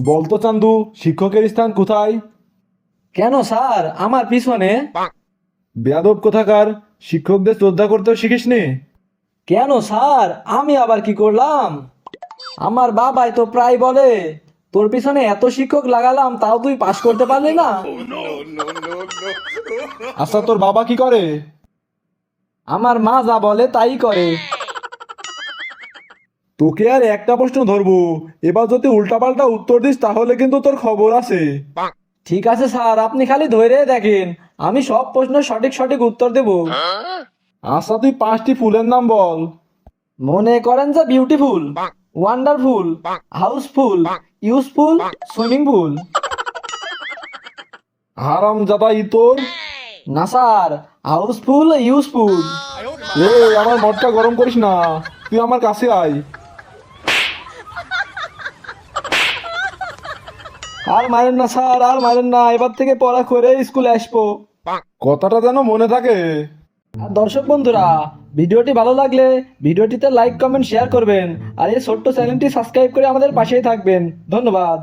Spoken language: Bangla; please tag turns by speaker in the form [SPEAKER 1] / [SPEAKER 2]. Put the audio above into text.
[SPEAKER 1] বলতো চান্দু শিক্ষকের স্থান কোথায়?
[SPEAKER 2] কেন স্যার? আমার পিছনে।
[SPEAKER 1] বেয়াদব কোথাকার? শিক্ষকদের শ্রদ্ধা করতেও শিখিস নি
[SPEAKER 2] কেন স্যার? আমি আবার কি করলাম? আমার বাবাই তো প্রায় বলে তোর পিছনে এত শিক্ষক লাগালাম তাও তুই পাশ করতে পারলি না?
[SPEAKER 1] আচ্ছা তোর বাবা কি করে?
[SPEAKER 2] আমার মা যা বলে তাই করে।
[SPEAKER 1] তোকে আর একটা প্রশ্ন ধরবো। এবার যদি উল্টাপাল্টা উত্তর দিস তাহলে কিন্তু তোর খবর আছে।
[SPEAKER 2] ঠিক আছে স্যার আপনি খালি ধরে দেখেন। আমি সব প্রশ্নের সঠিক সঠিক উত্তর দেব।
[SPEAKER 1] আচ্ছা তুই পাঁচটি ফুলের নাম বল।
[SPEAKER 2] মনে করেন যে beautiful wonderful houseful useful swimming pool
[SPEAKER 1] হারাম জাদা ইতর।
[SPEAKER 2] না স্যার হাউসফুল ইউজফুল
[SPEAKER 1] এ আমার মদটা গরম করিস না। তুই আমার কাছে আয়।
[SPEAKER 2] আর মারেন না স্যার আর মারেন না এবার থেকে পড়া করে স্কুলে আসব।
[SPEAKER 1] কথাটা যেন মনে থাকে।
[SPEAKER 2] আর দর্শক বন্ধুরা ভিডিওটি ভালো লাগলে ভিডিওটিতে লাইক কমেন্ট শেয়ার করবেন। আর এই ছোট্ট চ্যানেলটি সাবস্ক্রাইব করে আমাদের পাশেই থাকবেন। ধন্যবাদ।